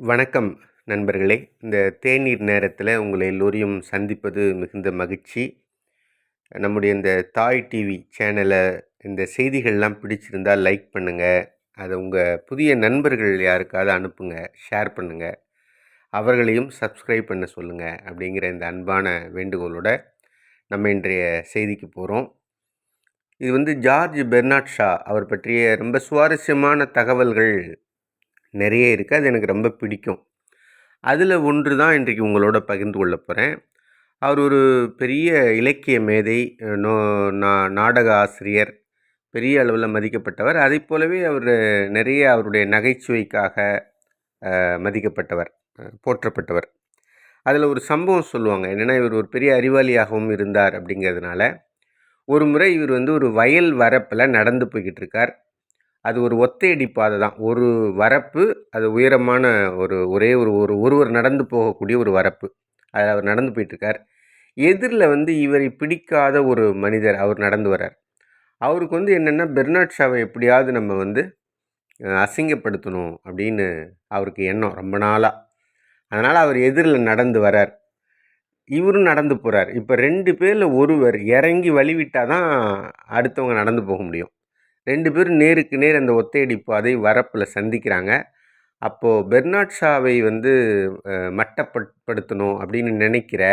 வணக்கம் நண்பர்களே. இந்த தேநீர் நேரத்தில் உங்களை எல்லோரையும் சந்திப்பது மிகுந்த மகிழ்ச்சி. நம்முடைய இந்த தாய் டிவி சேனலை இந்த செய்திகள்லாம் பிடிச்சிருந்தால் லைக் பண்ணுங்கள் அதை உங்கள் புதிய நண்பர்கள் யாருக்காவது அனுப்புங்க ஷேர் பண்ணுங்கள் அவர்களையும் சப்ஸ்கிரைப் பண்ண சொல்லுங்கள் அப்படிங்கிற இந்த அன்பான வேண்டுகோளோட நம்ம இன்றைய செய்திக்கு போகிறோம் இது வந்து ஜார்ஜ் பெர்னாட் ஷா அவர் பற்றிய ரொம்ப சுவாரஸ்யமான தகவல்கள் நிறைய இருக்குது அது எனக்கு ரொம்ப பிடிக்கும். அதில் ஒன்று தான் இன்றைக்கு உங்களோட பகிர்ந்து கொள்ள போகிறேன் அவர் ஒரு பெரிய இலக்கிய மேதை நோ நா நாடக ஆசிரியர் பெரிய அளவில் மதிக்கப்பட்டவர். அதை போலவே அவர் நிறைய அவருடைய நகைச்சுவைக்காக மதிக்கப்பட்டவர் போற்றப்பட்டவர். அதில் ஒரு சம்பவம் சொல்லுவாங்க. என்னென்னா இவர் ஒரு பெரிய அறிவாளியாகவும் இருந்தார் அப்படிங்கிறதுனால. ஒரு முறை இவர் வந்து ஒரு வயல் வரப்பில் நடந்து போய்கிட்டு இருக்கார். அது ஒரு ஒத்தையடி பாதை தான். ஒரு வரப்பு அது உயரமான ஒரு ஒரே ஒரு ஒரு ஒருவர் நடந்து போகக்கூடிய ஒரு வரப்பு. அதில் அவர் நடந்து போயிட்டுருக்கார். எதிரில் வந்து இவரை பிடிக்காத ஒரு மனிதர் அவர் நடந்து வரார் அவருக்கு வந்து என்னென்னா பெர்னாட் ஷாவை எப்படியாவது நம்ம வந்து அசிங்கப்படுத்தணும் அப்படின்னு அவருக்கு எண்ணம் ரொம்ப நாளாக அதனால் அவர் எதிரில் நடந்து வரார் இவரும் நடந்து போகிறார் இப்போ ரெண்டு பேரில் ஒருவர் இறங்கி வழிவிட்டால் தான் அடுத்தவங்க நடந்து போக முடியும். ரெண்டு பேரும் நேருக்கு நேர் அந்த ஒத்தையடி பாதை வரப்பில் சந்திக்கிறாங்க. அப்போது பெர்னாட் ஷாவை வந்து மட்டப்படுத்தணும் அப்படின்னு நினைக்கிற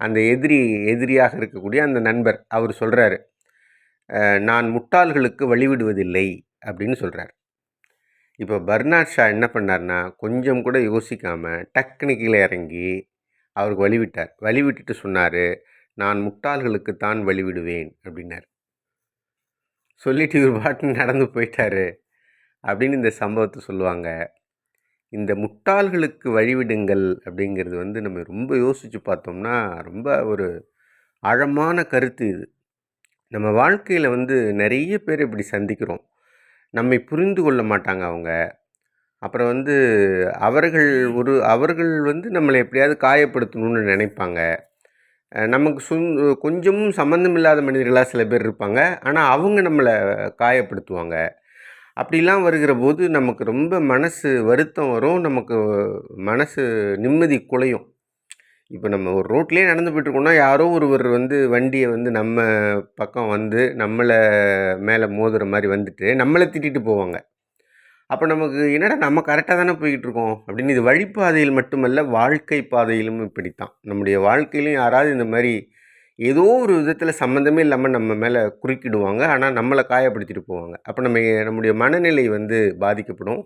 அந்த எதிரி எதிரியாக இருக்கக்கூடிய அந்த நண்பர் அவர் சொல்கிறாரு நான் முட்டாள்களுக்கு வழிவிடுவதில்லை அப்படின்னு சொல்கிறார் இப்போ பர்னாட் ஷா என்ன பண்ணார்னா கொஞ்சம் கூட யோசிக்காமல் டக்குனு கீழே இறங்கி அவருக்கு வழிவிட்டார். வழிவிட்டுட்டு சொன்னார் நான் முட்டாள்களுக்கு தான் வழிவிடுவேன் அப்படின்னார். சொல்லிட்டு இவர் பாட்டு நடந்து போயிட்டாரு அப்படின்னு இந்த சம்பவத்தை சொல்லுவாங்க. இந்த முட்டாள்களுக்கு வழிவிடுங்கள் அப்படிங்கிறது வந்து நம்ம ரொம்ப யோசித்து பார்த்தோம்னா ரொம்ப ஒரு ஆழமான கருத்து இது. நம்ம வாழ்க்கையில் வந்து நிறைய பேர் இப்படி சந்திக்கிறோம். நம்மை புரிந்து கொள்ள மாட்டாங்க அவங்க. அப்புறம் வந்து அவர்கள் ஒரு அவர்கள் வந்து நம்மளை எப்படியாவது காயப்படுத்தணும்னு நினைப்பாங்க. நமக்கு சுந் கொஞ்சமும் சம்மந்தம் இல்லாத மனிதர்களாக சில பேர் இருப்பாங்க. ஆனால் அவங்க நம்மளை காயப்படுத்துவாங்க. அப்படிலாம் வருகிற போது நமக்கு ரொம்ப மனசு வருத்தம் வரும். நமக்கு மனசு நிம்மதி குலையும். இப்போ நம்ம ஒரு ரோட்லேயே நடந்து போயிட்டுருக்கோம்னா யாரோ ஒருவர் வந்து வண்டியை வந்து நம்ம பக்கம் வந்து நம்மளை மேலே மோதுகிற மாதிரி வந்துட்டு நம்மளை திட்டிட்டு போவாங்க. அப்போ நமக்கு என்னடா நம்ம கரெக்டாக தானே போய்கிட்டு இருக்கோம் அப்படின்னு இது வழிப்பாதையில் மட்டுமல்ல வாழ்க்கை பாதையிலும் இப்படித்தான். நம்முடைய வாழ்க்கையிலும் யாராவது இந்த மாதிரி ஏதோ ஒரு விதத்தில் சம்மந்தமே இல்லாமல் நம்ம மேலே குறுக்கிடுவாங்க. ஆனால் நம்மளை காயப்படுத்திட்டு போவாங்க. அப்போ நம்ம நம்முடைய மனநிலை வந்து பாதிக்கப்படும்.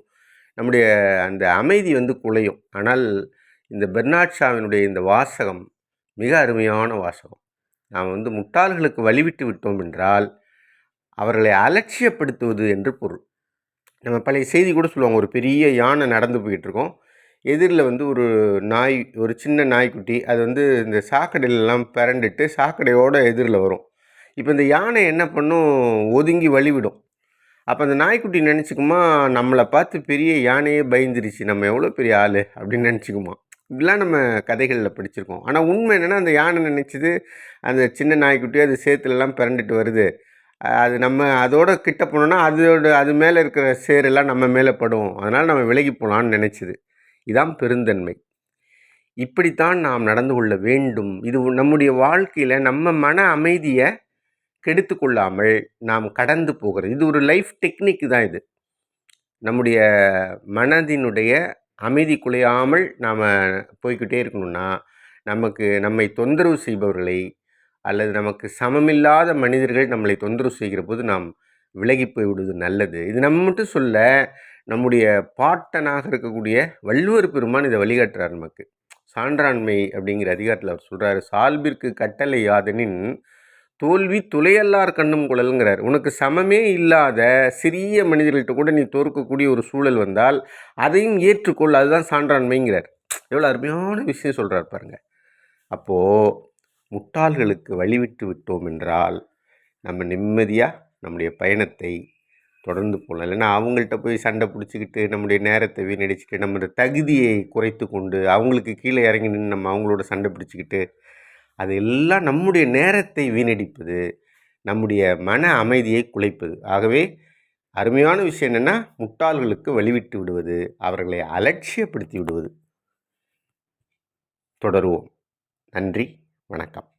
நம்முடைய அந்த அமைதி வந்து குலையும். ஆனால் இந்த பெர்னாட் ஷாவினுடைய இந்த வாசகம் மிக அருமையான வாசகம். நாம் வந்து முட்டாள்களுக்கு வழிவிட்டு விட்டோம் என்றால் அவர்களை அலட்சியப்படுத்துவது என்று பொருள். நம்ம பழைய செய்தி கூட சொல்லுவாங்க. ஒரு பெரிய யானை நடந்து போயிட்டுருக்கோம். எதிரில் வந்து ஒரு நாய் ஒரு சின்ன நாய்க்குட்டி அது வந்து இந்த சாக்கடையிலலாம் பிறண்டுட்டு சாக்கடையோடு எதிரில் வரும். இப்போ இந்த யானை என்ன பண்ணும்? ஒதுங்கி வழிவிடும். அப்போ அந்த நாய்க்குட்டி நினச்சிக்குமா நம்மளை பார்த்து பெரிய யானையே பயந்துருச்சு நம்ம எவ்வளோ பெரிய ஆள் அப்படின்னு நினச்சிக்குமா. இப்படிலாம் நம்ம கதைகளில் படிச்சிருக்கோம். ஆனால் உண்மை என்னென்னா அந்த யானை நினச்சிது அந்த சின்ன நாய்க்குட்டி அது சேத்துலலாம் பிறண்டுட்டு வருது. அது நம்ம அதோட கிட்ட போனோன்னா அதோட அது மேலே இருக்கிற சேரெல்லாம் நம்ம மேலே படும். அதனால் நம்ம விலகி போகலான்னு நினச்சிது. இதான் பெருந்தன்மை. இப்படித்தான் நாம் நடந்து கொள்ள வேண்டும். இது நம்முடைய வாழ்க்கையில் நம்ம மன அமைதியை கெடுத்து கொள்ளாமல் நாம் கடந்து போகிறது. இது ஒரு லைஃப் டெக்னிக் தான் இது. நம்முடைய மனதினுடைய அமைதி குலையாமல் நாம் போய்கிட்டே இருக்கணும்னா நமக்கு நம்மை தொந்தரவு செய்பவர்களை அல்லது நமக்கு சமமில்லாத மனிதர்கள் நம்மளை தொந்தரவு செய்கிற போது நாம் விலகி போய்விடுவது நல்லது. இது நம்ம மட்டும் சொல்ல நம்முடைய பாட்டனாக இருக்கக்கூடிய வள்ளுவர் பெருமான் இதை வழிகாட்டுறார் நமக்கு. சான்றாண்மை அப்படிங்கிற அதிகாரத்தில் அவர் சொல்கிறார் சால்பிற்கு கட்டளை யாதனின் தோல்வி துளையல்லார் கண்ணும் குழல்ங்கிறார். உனக்கு சமமே இல்லாத சிறிய மனிதர்கள்ட்ட கூட நீ தோற்கக்கூடிய ஒரு சூழல் வந்தால் அதையும் ஏற்றுக்கொள். அதுதான் சான்றாண்மைங்கிறார். எவ்வளோ அருமையான விஷயம் சொல்கிறார் பாருங்கள் அப்போது முட்டாள்களுக்கு வழிவிட்டு விட்டோம் என்றால் நம்ம நிம்மதியாக நம்முடைய பயணத்தை தொடர்ந்து போகலாம் இல்லைன்னா அவங்கள்ட்ட போய் சண்டை பிடிச்சிக்கிட்டு நம்முடைய நேரத்தை வீணடிச்சுட்டு நம்மளோட தகுதியை குறைத்து கொண்டு அவங்களுக்கு கீழே இறங்கி நின்று நம்ம அவங்களோட சண்டை பிடிச்சிக்கிட்டு அது எல்லாம் நம்முடைய நேரத்தை வீணடிப்பது நம்முடைய மன அமைதியை குலைப்பது. ஆகவே அருமையான விஷயம் என்னென்னா முட்டாள்களுக்கு வழிவிட்டு விடுவது அவர்களை அலட்சியப்படுத்தி விடுவது. தொடருவோம். நன்றி. வணக்கம்.